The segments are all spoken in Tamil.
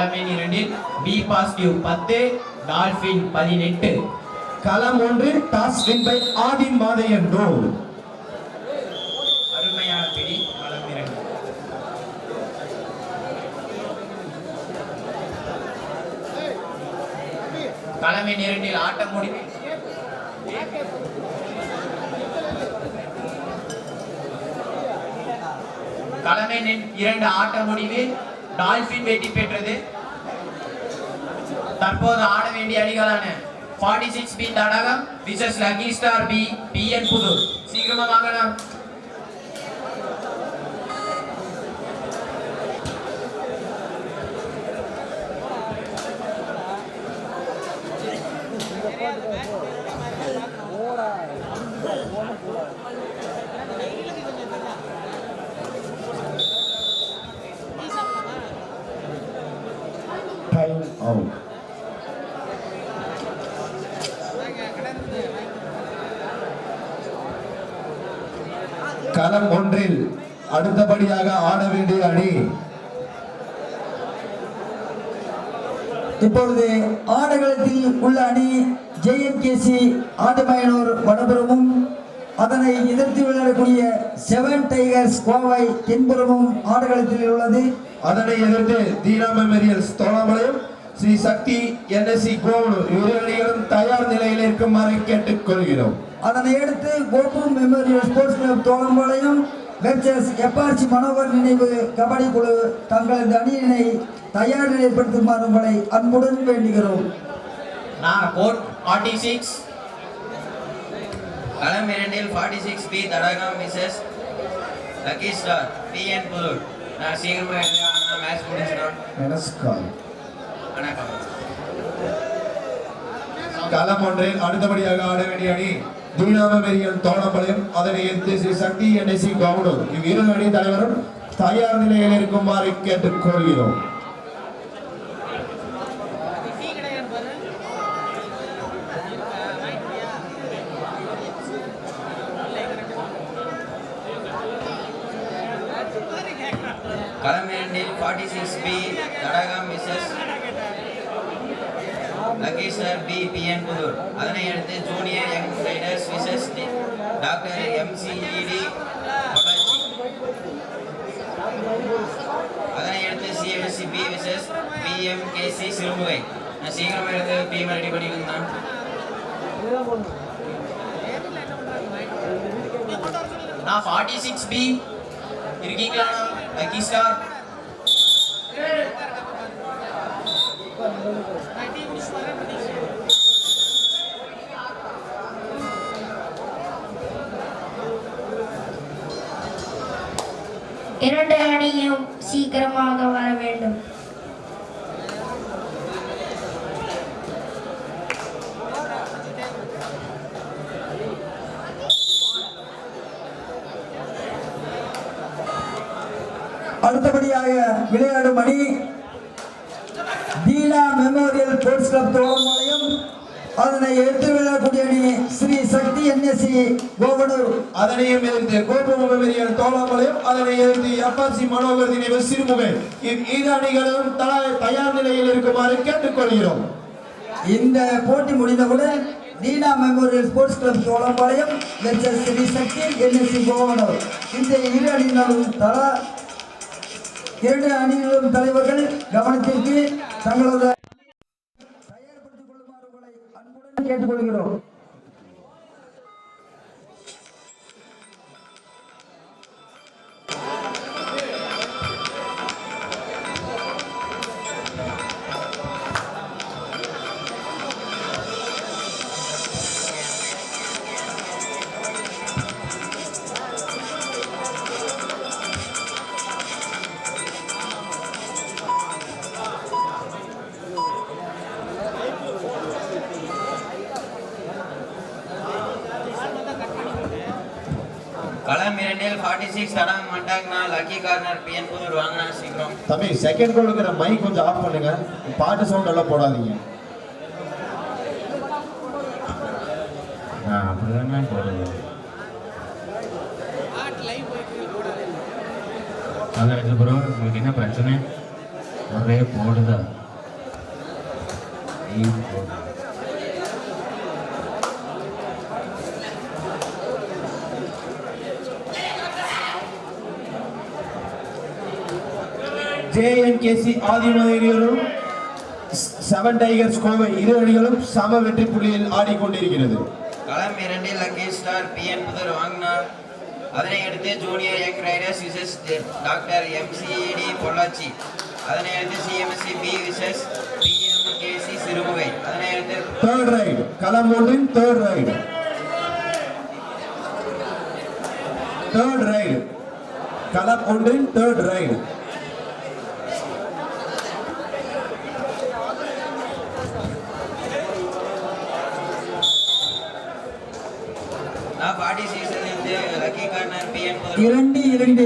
களமெண் இரண்டில் பி பாசிட்டிவ் பத்து டால்பின் பதினெட்டு. களம் ஒன்று toss win by Adhi Madhaiyan row அருமையான பிடி களம் இரண்டு. களமெண் இரண்டில் ஆட்டம் முடிவு தலைமை இரண்டு ஆட்ட முடிவில் டால்பின் வெற்றி பெற்றது. தற்போது ஆட வேண்டிய அணிகளான 46 six P Thadagam versus lucky star P P N Pudur. சீக்கிரமா வாங்கலாம் டைம் அவுட் களம் ஒன்றில் அடுத்தபடியாக ஆட வேண்டிய அணி. இப்பொழுது ஆடுகளத்தில் உள்ள அணி ஜேஎன்கேசி ஆடுமயனூர் வடபுறமும் அதனை எதிர்த்து விளையாடக்கூடிய செவன் டைகர்ஸ் கோவை தென்புறமும் ஆடுகளத்தில் உள்ளது. அதனை எதிர்த்து தீனா மெமரியல்ஸ் தோளாமலையும் ஸ்ரீ சக்தி என்எஸ்சி கோவலூர் இரு அணிகளும் தயார் நிலையில் இருக்குமாறு கேட்டுக்கொள்கிறோம். அதனை அடுத்து Gopu memorial sports club Tholampalayam versus எப்பார்ச்சி Manohar நினைவு கபடி குழு தங்களது அணியினை தயார் நிலைப்படுத்துமாறு உங்களை அன்புடன் வேண்டுகிறோம். நான் கோட் ஃபார்ட்டி சிக்ஸ் களம் இரண்டில் forty six P Thadagam versus lucky star P N Pudur நான் சீக்கிரமா எழுதுனா மேட்ச் முடிச்சிடும் நமஸ்கார் வணக்கம். களம் ஒன்றில் அடுத்தபடியாக ஆட வேண்டிய அணி தீனா மெமரியல் அதனை எதிர்த்து ஸ்ரீ சக்தி என்எஸ்சி கோவலூர் இவ்விரு அணி தலைவரும் தயார் நிலையில் இருக்குமாறு கேட்டுக்கொள்கிறோம். களம் இரண்டில் forty six P Thadagam versus lucky P P N Pudur. அதனை அடுத்து junior young riders versus doctor MCET Pollachi அதனை அடுத்து CMSC P versus PMKC Sirumugai. நான் சீக்கிரமாக எடுத்து பிஎம் ரெடி பண்ணியிருந்தேன் நான் ஃபார்ட்டி சிக்ஸ் பி இருக்கீங்களா? லக்கி ஸ்டார் இரண்டு அணியும் சீக்கிரமாக வர வேண்டும். அடுத்தபடியாக விளையாடும் அணி Deena memorial sports club Tholampalayam அதனை எடுத்து கோவனூர் அதனையும் எதிர்த்து கோபு அதனை எதிர்த்து எஃப்ஆர்சி மனோகர் சிறுமுகை இரு அணிகளும் தயார் நிலையில் இருக்குமாறு கேட்டுக்கொள்கிறோம். இந்த போட்டி முடிந்தவுடன் Deena memorial sports club Cholampalayam versus Sri Sakthi NSC Kovanur இந்த இரு அணியினரும் தலா இரண்டு அணியினரும் தலைவர்கள் கவனத்திற்கு தங்களது தயார்படுத்திக் கொள்ளுமாறு உங்களை அன்புடன் கேட்டுக்கொள்கிறோம். தம்பி செகண்ட் கோலுக்கு மைக் கொஞ்சம் ஆஃப் பண்ணுங்க. பாட்டு சவுண்ட் எல்லாம் போடாதீங்க. அப்படிதானே போடுறது. அதான் ப்ரோ உங்களுக்கு என்ன பிரச்சனை? ஒரே போடுதா? லீவ் ஜேஎன்கேசி ஆதிமதையினரும் செவன் டைகர்ஸ் கோவை இரு அணிகளும் சம வெற்றி புள்ளியில் ஆடிக்கொண்டிருக்கிறது. களம் இரண்டில் லக்கி ஸ்டார் பி என் புதர் வாங்கினார். அதனை அடுத்து junior young riders versus doctor MCET Pollachi. அதனை அடுத்து CMSC P versus PMKC Sirumugai. அதனை அடுத்து தேர்ட் ரைடு களம் ஒன்றின் தேர்ட் ரைடு தேர்ட் ரைடு களம் ஒன்றின் தேர்ட் ரைடு நான் பாட்டி சீசன் இருந்து லக்கி கார்னர் பி என் புதர் இரண்டு இரண்டு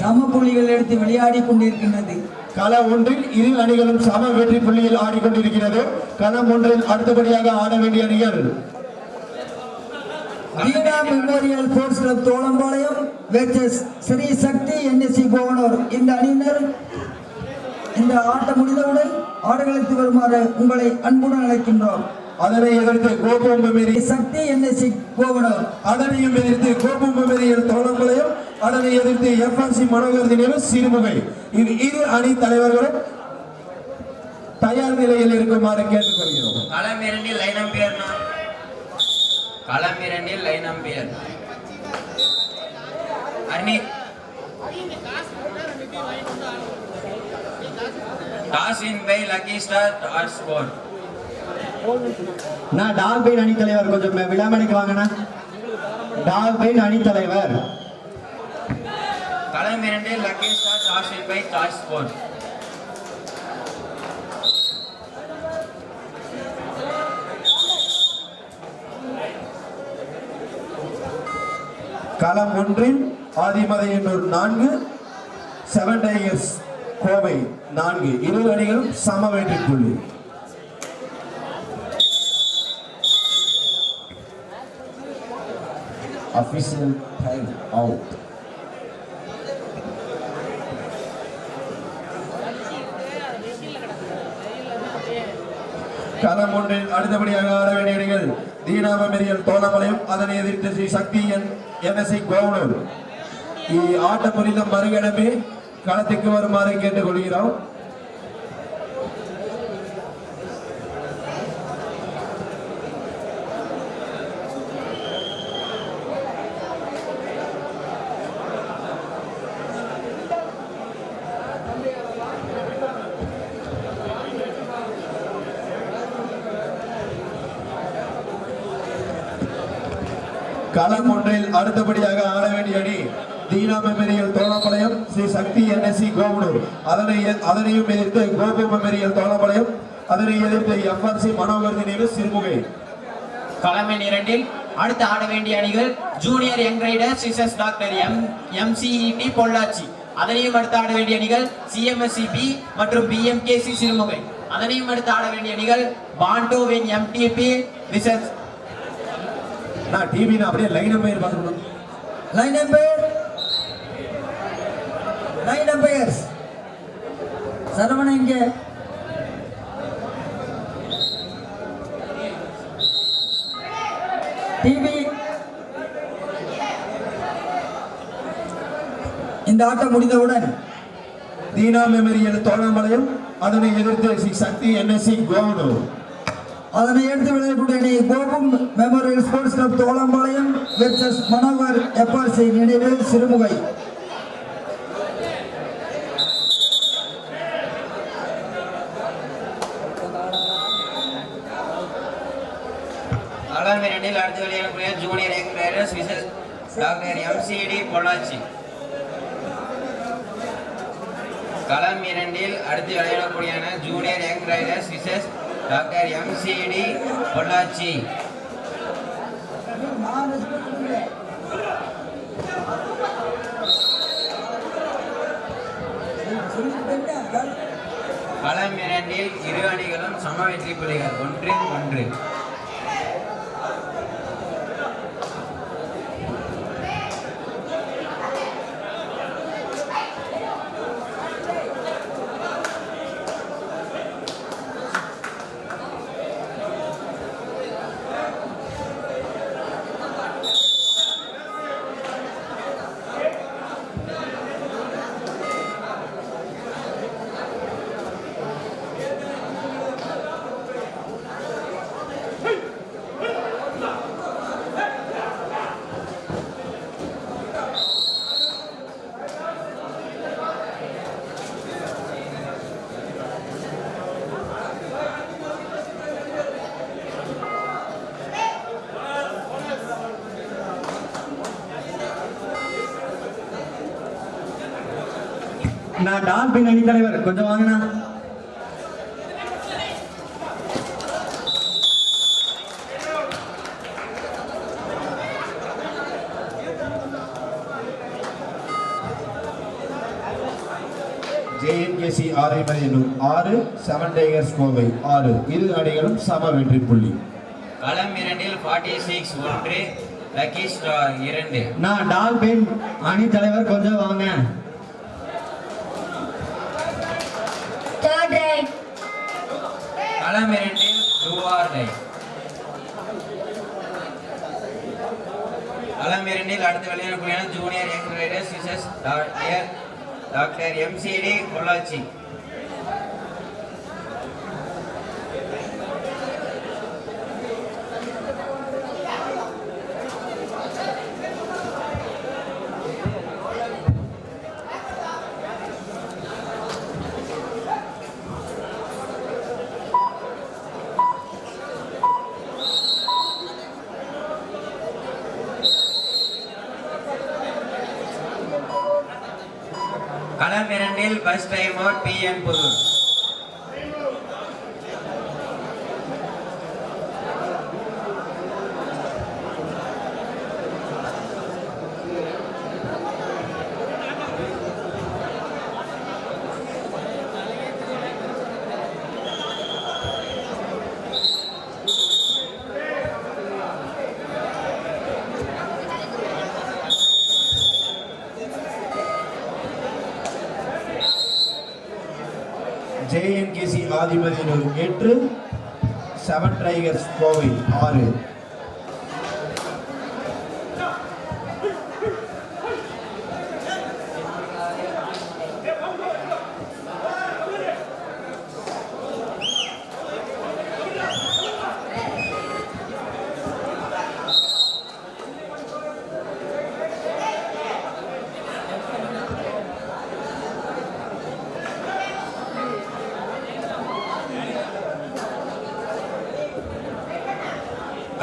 சம புள்ளிகள் எடுத்து விளையாடி கொண்டிருக்கின்றது. களம் ஒன்றில் இரு அணிகளும் சம வெற்றி புள்ளியில் ஆடிக்கொண்டிருக்கிறது. களம் ஒன்றில் அடுத்தபடியாக ஆட வேண்டிய அணிகள் Deena memorial sports club Tholampalayam versus Sri Sakthi NSC Puvanur. இந்த அணியினர் இந்த ஆட்டம் முடிந்தவுடன் ஆடுகளத்து வருமாறு உங்களை அன்புடன் அழைக்கின்றோம். அதனை எதிர்த்து கோபம் சக்தி என்எஸ்சி புவனூர். அதனையும் எதிர்த்து கோபம் தோழம்பளையும் அதனை எதிர்த்து எஃப்ஆர்சி மனோகர் தினேவு சிறுமுகை. இவ் இரு அணி தலைவர்களும் தயார் நிலையில் இருக்குமாறு கேட்டுக்கொள்கிறோம். களம் இரண்டில் லைன் அம்பியர் நான் களம் இரண்டில் line umpire Annie toss in by Lucky Star toss score நான் டால்பைன் அணி தலைவர் கொஞ்சம் விழாமணிக்கு வாங்கண்ணா. டால்பைன் அணி தலைவர். களம் இரண்டு Lucky Star toss by toss score களம் ஒன்றில் ஆதிமதையன்னூர் நான்கு செவன் டைகர்ஸ் கோவை நான்கு. இரு அணிகளும் சம வெற்றி புள்ளி அபிஷியல் டைம் அவுட் களம் ஒன்றில் அடுத்தபடியாக ஆட வேண்டிய அணிகள் தீனாம தோலமலையும் அதனை எதிர்த்து ஸ்ரீ சக்தி என் என்எஸ்ஐ கோவனூர் ஆட்டம் புரிதம் மறுகணமே களத்துக்கு வருமாறு கேட்டுக்கொள்கிறோம். களம் ஒன்றில் அடுத்தபடியாக ஆட வேண்டிய அணி தீனா மெமரியல் தோளப்பாளையம் ஸ்ரீ சக்தி என்எஸ்சி கோவனூர் அதனை அதனையும் எதிர்த்து கோபு மெமரியல் தோளப்பாளையம் அதனை எதிர்த்து எஃப்ஆர்சி மனோகர்தி நேரு சிறுமுகை. களமின் இரண்டில் அடுத்து ஆட வேண்டிய அணிகள் Junior Young Raider versus doctor M MCET Pollachi. அதனையும் அடுத்து ஆட வேண்டிய அணிகள் சிஎம்எஸ்சி பி மற்றும் பிஎம்கேசி சிறுமுகை. அதனையும் அடுத்து ஆட வேண்டிய அணிகள் பாண்டோவின் எம்டிபி விசஸ் நான் டிவியில் அப்படியே லைன் அம்பையர் பார்க்கணும் line umpire line umpires Saravana இங்கே. டிவி இந்த ஆட்டம் முடிந்தவுடன் தீனா மெமரியல் தோழமலையும் அதனை எதிர்த்து ஸ்ரீ சக்தி என்எஸ்சி கோவனூர் அதனை எடுத்து விளையாடக்கூடிய அணி கோபம் memorial sports club Tholampalayam versus Manohar FRC நினைவு சிறுமுகை. களம் இரண்டில் அடுத்து விளையாடக்கூடிய Junior Young Raiders versus doctor MCT Pollachi. களம் இரண்டில் அடுத்து விளையாடக்கூடியன Junior Young Raiders versus doctor MCT Pollachi. களம் இரண்டில் இரு அணிகளும் சம வெற்றி புள்ளிகள் ஒன்றில் ஒன்று. நான் டால்பின் அணி தலைவர் கொஞ்சம் வாங்கண்ணா ஜேஎன்கேசி ஆரைமதியனூர் ஆறு செவன் டைகர்ஸ் கோவை ஆறு இரு அணிகளும் சம வெற்றி புள்ளி. களம் இரண்டில் ஃபார்ட்டி சிக்ஸ் ஒன்று லக்கி ஸ்டார் இரண்டு. நான் டால்பின் அணி தலைவர் கொஞ்சம் வாங்க. களம் இரண்டில் டூஆர் டை களம் அடுத்து விளையாடக்கூடிய Junior Young Raiders versus doctor doctor MCT Pollachi களம் இரண்டில் பஸ் டைம் அவுட் ஏற்று என் செவன் டைகர்ஸ் கோவை ஆறு.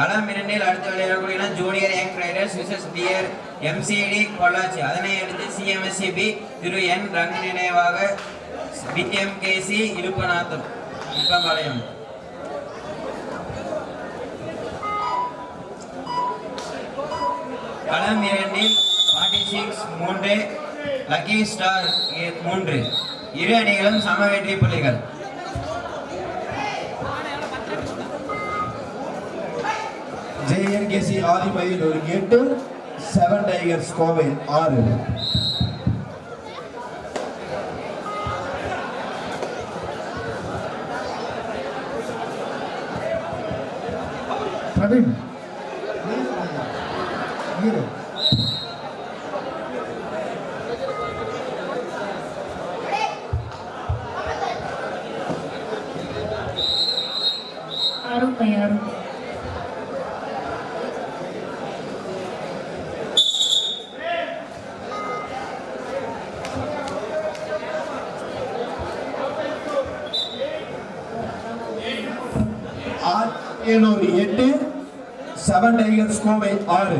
கலாம் இரண்டில் அடுத்து விளையாடக்கூடிய ஜூனியர் யங் ரைடர்ஸ் விசஸ் பியர் எம்சிடி பொள்ளாச்சி. அதனை அடுத்து சிஎம்எஸ்சிபி திரு என் ரங்க நினைவாக பிஎம்கேசி இருப்பநாத்தம் இப்பம்பாளையம் களம் இரண்டில் ஃபார்ட்டி சிக்ஸ் மூன்று லக்கி ஸ்டார் மூன்று. இரு அணிகளும் சம வெற்றி புள்ளிகள். கேசி ஆதிபையில் ஒரு எட்டு செவன் டைகர்ஸ் கோவை ஆறு. பிரவீன். செவன் டைகர்ஸ் கோவை ஆறு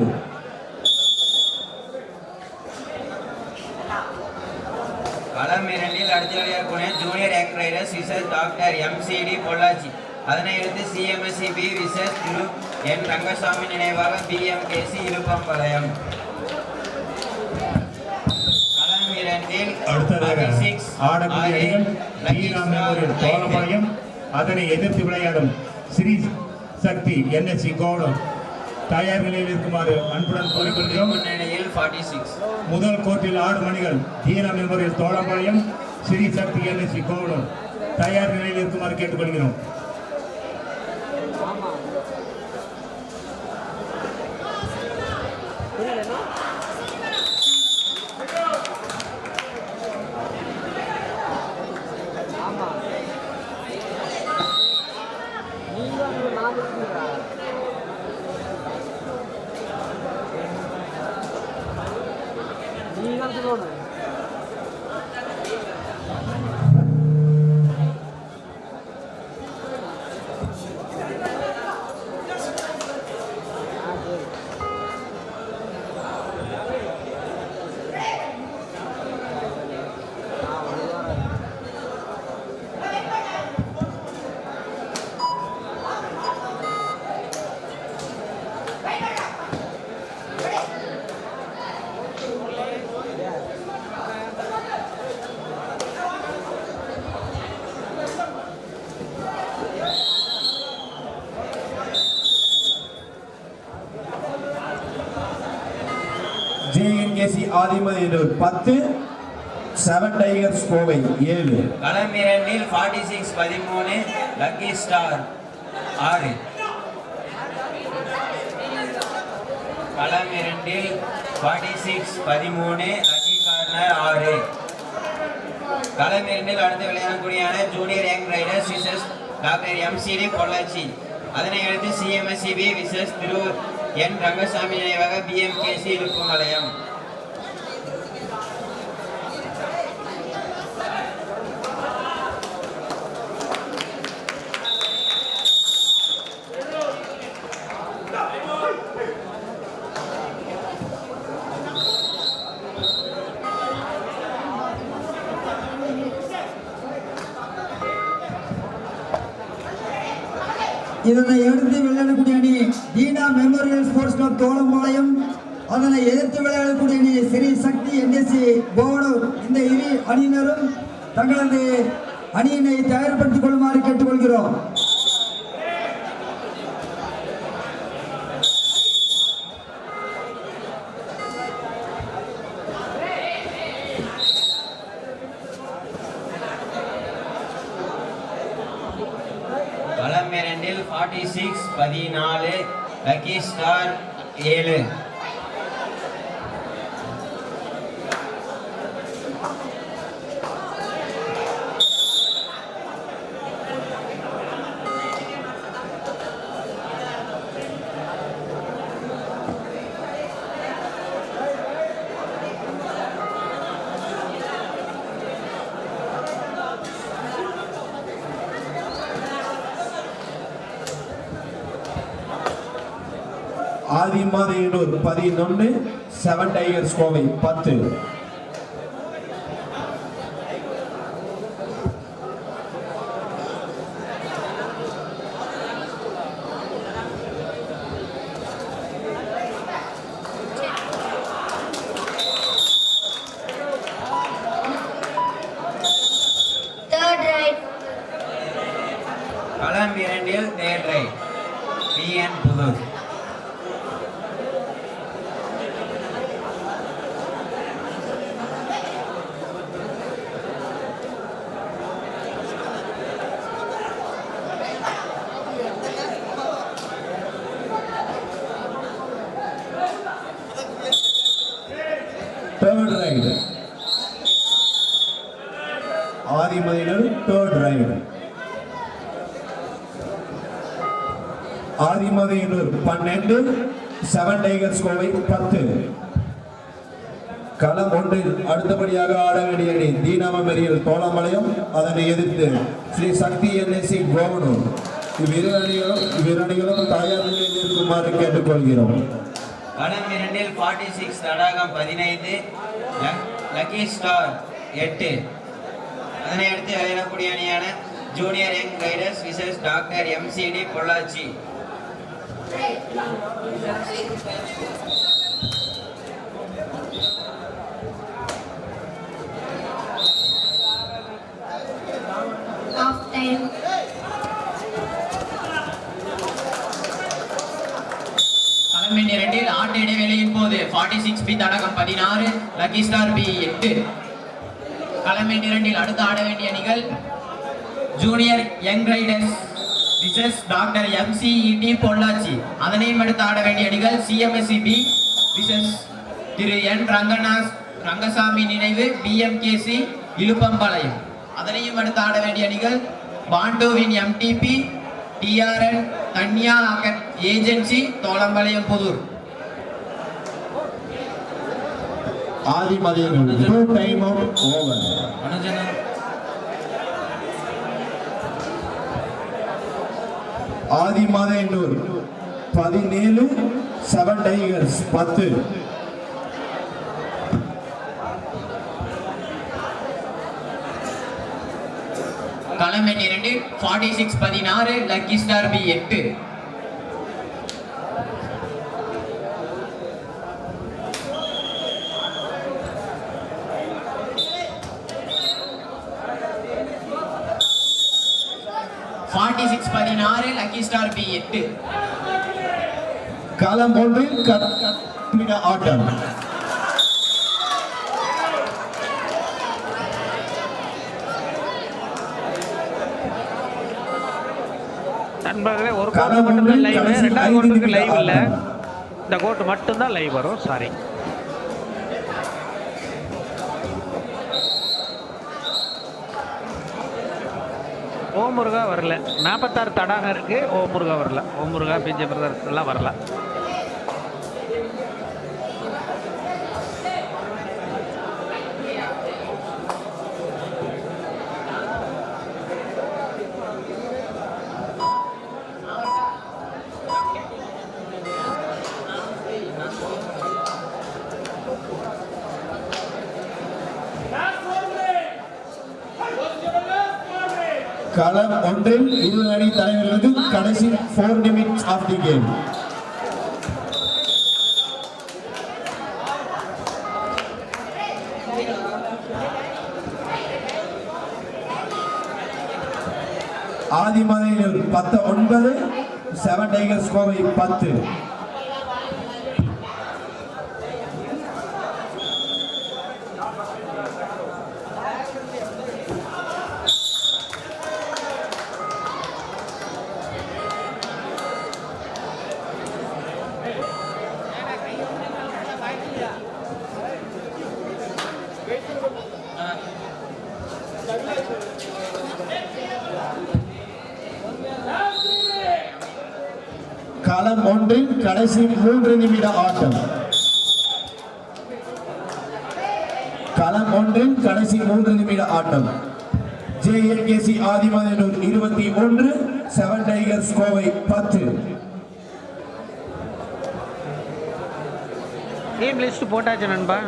களம் இரண்டில் அடுத்து விளையாடக்கூடிய Junior Young Raiders versus doctor MCT Pollachi. அதனை அடுத்து CMSC B versus Thiru N Rangasamy நினைவாக பிஎம்கேசி இலுப்பம்பாளையம். களம் இரண்டில் அடுத்ததாக 36 ஆடக்கூடிய ஆறு, அணிகள் லக்கி வீரா ஸ்டார் மெமோரியல் ஐந்து. தோளபாளையம் அதனை எதிர்த்து விளையாடும் ஸ்ரீ சக்தி என்எஸ்சி கோடம் தயார் நிலையில் இருக்குமாறு அன்புடன் கோரிக்கொள்கிறோம் முன்னணியில் 46 முதல் கோர்ட்டில் ஆடும் அணிகள் வீரா மெமோரியல் தோளபாளையம் ஸ்ரீ சக்தி என்எஸ்சி கோடம் தயார் நிலையில் இருக்குமாறு கேட்டுக்கொள்கிறோம். 新潟どうだ பத்து செவன் டைகர்ஸ் கோவை ஏழு. களம் இரண்டில் ஃபார்ட்டி சிக்ஸ் பதிமூணு லக்கி ஸ்டார் ஆறு. களம் இரண்டில் ஃபார்ட்டி சிக்ஸ் பதிமூணு லக்கி கார்னர் ஆறு. களம் இரண்டில் அடுத்து விளையாடக்கூடியான Junior Young Raiders versus doctor MCT Pollachi. அதனை அடுத்து சிஎம்எஸ்சிபி விசஸ் திரு என் ரங்கசாமி நினைவாக பிஎம்கேசி இழுப்புமலையம் இதனை எடுத்து விளையாடக்கூடிய அணி Dheena memorial sports club Tholampalayam. அதனை எதிர்த்து விளையாடக்கூடிய அணி ஸ்ரீ சக்தி என்எஸ்சி கோவனூர் இந்த இரு அணியினரும் தங்களது அணியினை தயார்படுத்திக் கொள்ளுமாறு கேட்டுக்கொள்கிறோம் களம் இரண்டில் ஃபார்ட்டி சிக்ஸ் பதினாலு லக்கி ஏழு. ஆதி ஆதிமதியனூர் பதினொன்று செவன் டைகர்ஸ் கோவை பத்து Third right. களம் இரண்டில் third raid PN Puthur third raid Adhimathiyanur third raid Adhimathiyanur பன்னெண்டு செவன் டைகர்ஸ் கோவை பத்து. களம் ஒன்றில் அடுத்தபடியாக ஆட வேண்டிய அணி தீனாம மெரியல் தோளமலையம் அதனை எதிர்த்து ஸ்ரீ சக்தி என்எஸ்சி கோவனூர். இவ்விரு அணிகளும் இவ்விரு அணிகளும் தாயார் நிலையில் இருக்குமாறு கேட்டுக்கொள்கிறோம். களம் இரண்டில் ஃபார்ட்டி சிக்ஸ் தடாகம் பதினைந்து லக்கி ஸ்டார் எட்டு. அதனை அடுத்து விளையாடக்கூடிய அணியான Junior Young Raiders versus doctor MCT Pollachi. தடகம் பதினாறு லக்கி ஸ்டார் பி எட்டு. களம் இரண்டில் அடுத்து ஆட வேண்டிய நிகழ் Junior Young Raiders versus doctor MCET Pollachi. அதனையும் அடுத்து ஆட வேண்டிய அணிகள் CMSC B versus Thiru N Ranganas Rangasamy நினைவு பிஎம்கேசி இலுப்பம்பாளையம். அதனையும் அடுத்து ஆட வேண்டிய அணிகள் பாண்டுவின் MTB TRN Dhanya அகட் agency Tholampalayam Puthur. Adhimathiyanur two time out over அனுஜனா Adhi Adhimathiyanur பதினேழு செவன் டைகர்ஸ் பத்து. களம் எண் இரண்டு ஃபார்ட்டி சிக்ஸ் பதினாறு லக்கி ஸ்டார் பி எட்டு. எட்டு களம் ஒன்றில் ஆட்டம். ஒரு கோட்டு மட்டும்தான் லைவ் ரெண்டாவது கோட்டுக்கு லைவ் இல்லை. இந்த கோட்டு மட்டும்தான் லைவ் வரும். சாரி ஓம் முருகா வரல. நாற்பத்தாறு தடாகம் இருக்குது ஓம் முருகா வரல. ஓம் முருகா பிஜே பிரதர்ஸ் எல்லாம் வரல. களம் ஒன்றில் இரு அணி தலைவர்களுக்கு கடைசி four minutes of the game ஆதிமலையில் பத்து ஒன்பது செவன் டைகர்ஸ் கோவை பத்து. களம் ஒன்றில் கடைசி மூன்று நிமிட ஆட்டம். களம் ஒன்றில் கடைசி மூன்று நிமிட ஆட்டம். ஜேஎல்கேசி ஆதிமதனூர் இருபத்தி ஒன்று செவன் டைகர்ஸ் கோவை பத்து. டீம் லிஸ்ட் போட்டாச்சு நண்பா.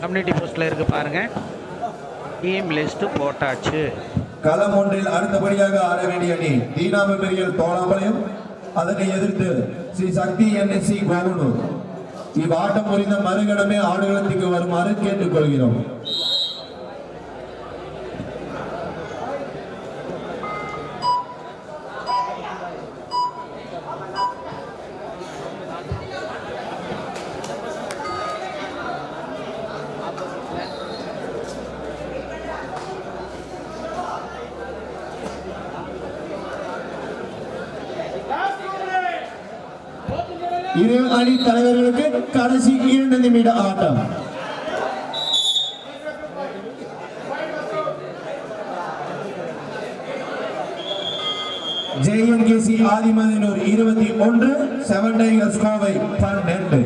கம்யூனிட்டி போஸ்ட்டில் இருக்கு பாருங்க. டீம் லிஸ்ட் போட்டாச்சு. களம் ஒன்றில் அடுத்தபடியாக ஆட வேண்டிய அணி தீனா மெமரியல் தோளாம்பாளையம் அதனை எதிர்த்து ஸ்ரீ சக்தி என்எஸ்சி கோவனூர் இவ்வாட்டம் புரிந்த மறுகணமே ஆடுகளத்துக்கு வருமாறு கேட்டுக்கொள்கிறோம். இரு அணி தலைவர்களுக்கு கடைசி இரண்டு நிமிட ஆட்டம். ஜேஎன்கேசி ஆதிமதினூர் இருபத்தி ஒன்று செவன் டைகர்ஸ் கோவை பன்னெண்டு.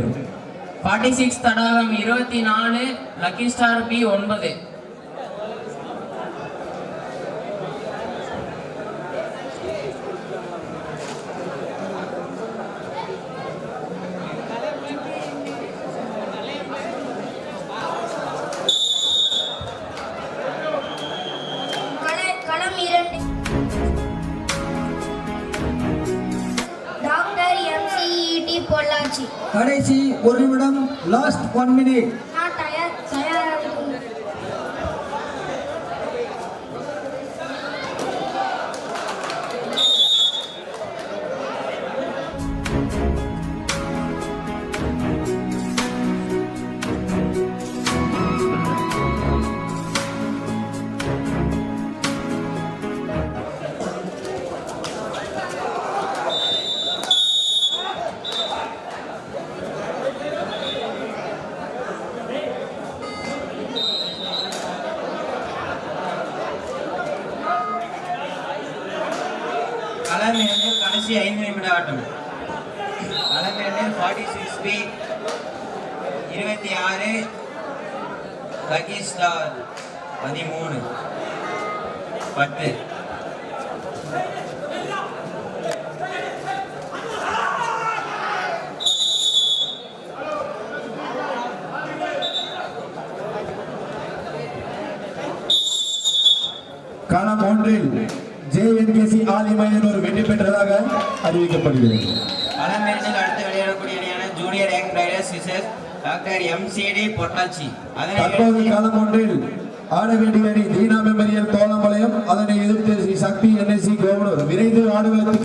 ஃபார்ட்டி சிக்ஸ் தடாகம் இருபத்தி நாலு லக்கி ஸ்டார் பி ஒன்பது. கடைசி ஒரு நிமிடம் லாஸ்ட் ஒன் மினிட் களம் கடைசி ஐந்து நிமிட ஆட்டம். களம் ஃபார்ட்டி சிக்ஸ் பி இருபத்தி ஆறு லக்கி ஸ்டார் பதிமூணு. பத்து. களம் ஒன்றில் ஜேஎன்கேசி ஆதிமதனூர் வெற்றி பெற்றதாக அறிவிக்கப்படுகிறது. களமிருந்து விளையாடக்கூடிய Junior Young Raiders C Pollachi தற்போது களம் ஒன்றில் ஆட வேண்டிய அணி தீனா அதனை எதிர்த்து ஸ்ரீ சக்தி என்ஐசி கோவலூர். விரைந்து ஆடுகளுக்கு